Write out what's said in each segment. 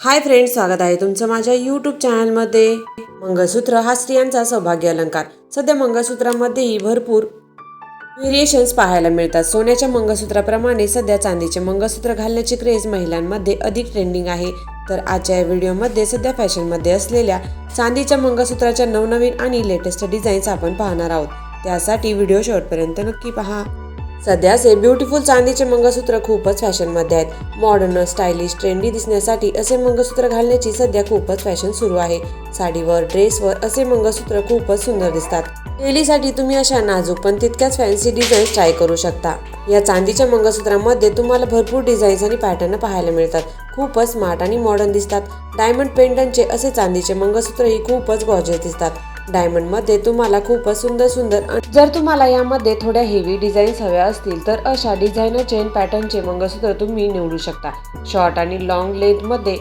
Hi friends स्वागत आहे तुमचं माझ्या यूट्यूब चॅनलमध्ये मंगळसूत्र हा स्त्रियांचा सौभाग्य अलंकार. सध्या मंगळसूत्रामध्येही भरपूर व्हेरिएशन्स पाहायला मिळतात. सोन्याच्या मंगळसूत्राप्रमाणे सध्या चांदीचे मंगळसूत्र घालण्याची क्रेज महिलांमध्ये अधिक ट्रेंडिंग आहे. तर आजच्या या व्हिडिओमध्ये सध्या फॅशनमध्ये असलेल्या चांदीच्या मंगळसूत्राच्या नवनवीन आणि लेटेस्ट डिझाईन्स आपण पाहणार आहोत. त्यासाठी व्हिडिओ शेवटपर्यंत नक्की पहा. सध्याचे ब्युटिफुल चांदीचे मंगळसूत्र खूपच फॅशनमध्ये आहेत. मॉडर्न स्टायलिश ट्रेंडी दिसण्यासाठी असे मंगळसूत्र घालण्याची सध्या खूपच फॅशन सुरू आहे. साडीवर ड्रेसवर असे मंगळसूत्र खूपच सुंदर दिसतात. डेलीसाठी तुम्ही अशा नाजूक पण तितक्याच फॅन्सी डिझाईन्स ट्राय करू शकता. या चांदीच्या मंगळसूत्रामध्ये तुम्हाला भरपूर डिझाईन्स आणि पॅटर्न पाहायला मिळतात. खूपच स्मार्ट आणि मॉडर्न दिसतात. डायमंड पेंडनचे असे चांदीचे मंगळसूत्रही खूपच गॉर्जियस दिसतात. डायमंडमध्ये तुम्हाला खूपच सुंदर सुंदर जर तुम्हाला यामध्ये थोड्या हेवी डिझाईन्स हव्या असतील तर अशा डिझायनर चेन पॅटर्नचे मंगळसूत्र तुम्ही निवडू शकता. शॉर्ट आणि लॉंग लेंथमध्ये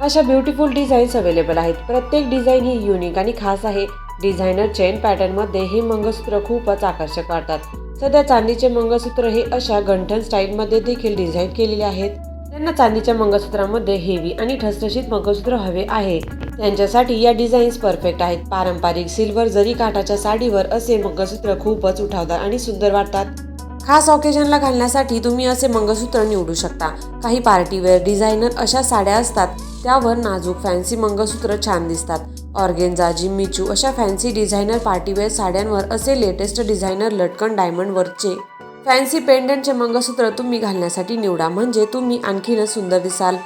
अशा ब्युटिफुल डिझाईन्स अवेलेबल आहेत. प्रत्येक डिझाईन ही युनिक आणि खास आहे. डिझायनर चेन पॅटर्नमध्ये हे मंगळसूत्र खूपच आकर्षक वाटतात. सध्या चांदीचे मंगळसूत्र हे अशा गंठन स्टाईलमध्ये देखील डिझाईन केलेले आहेत. त्यांना चांदीच्या मंगळसूत्रामध्ये हेवी आणि ठसठशीत मंगळसूत्र हवे आहे. त्यांच्यासाठी या डिझाईन्स परफेक्ट आहेत. पारंपरिक सिल्वर जरी काठाच्या साडीवर असे मंगळसूत्र खूपच उठावदार आणि सुंदर वाटतात. खास ऑकेजनला घालण्यासाठी तुम्ही असे मंगळसूत्र निवडू शकता. काही पार्टीवेअर डिझायनर अशा साड्या असतात त्यावर नाजूक फॅन्सी मंगळसूत्र छान दिसतात. ऑर्गेन्झा जिम्मिचू अशा फॅन्सी डिझायनर पार्टीवेअर साड्यांवर असे लेटेस्ट डिझायनर लटकन डायमंड वर्कचे फॅन्सी पेंडंटचे मंगळसूत्र तुम्ही घालण्यासाठी निवडा. म्हणजे तुम्ही आणखीनच सुंदर दिसाल.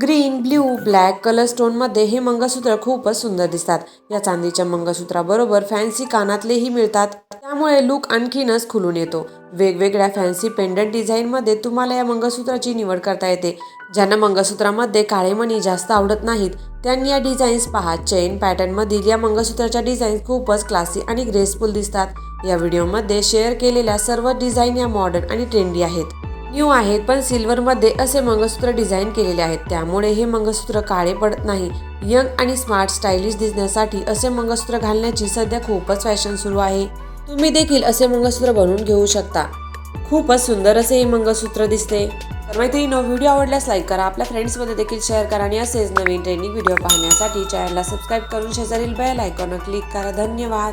ग्रीन ब्ल्यू ब्लॅक कलर स्टोनमध्ये हे मंगळसूत्र खूपच सुंदर दिसतात. या चांदीच्या मंगळसूत्राबरोबर फॅन्सी कानातलेही मिळतात. त्यामुळे लुक आणखीनच खुलून येतो. वेगवेगळ्या फॅन्सी पेंडंट डिझाईनमध्ये तुम्हाला या मंगळसूत्राची निवड करता येते. ज्यांना मंगळसूत्रामध्ये काळे मणी जास्त आवडत नाहीत त्यांनी या डिझाईन्स पहा. चेन पॅटर्नमधील या मंगळसूत्राच्या डिझाईन्स खूपच क्लासी आणि ग्रेसफुल दिसतात. या व्हिडिओमध्ये शेअर केलेल्या सर्व डिझाईन या मॉडर्न आणि ट्रेंडी आहेत. न्यू आहेत पण सिल्वरमध्ये असे मंगळसूत्र डिझाईन केलेले आहेत. त्यामुळे हे मंगळसूत्र काळे पडत नाही. यंग आणि स्मार्ट स्टायलिश दिसण्यासाठी असे मंगळसूत्र घालण्याची सध्या खूपच फॅशन सुरू आहे. तुम्ही देखील असे मंगळसूत्र बनवून घेऊ शकता. खूपच सुंदर असे हे मंगळसूत्र दिसते. तर मैत्रिणी व्हिडिओ आवडल्यास लाईक करा. आपल्या फ्रेंड्समध्ये देखील शेअर करा आणि असेच नवीन ट्रेनिंग व्हिडिओ पाहण्यासाठी चॅनलला सबस्क्राईब करून शेजारील बेल आयकॉनवर क्लिक करा. धन्यवाद.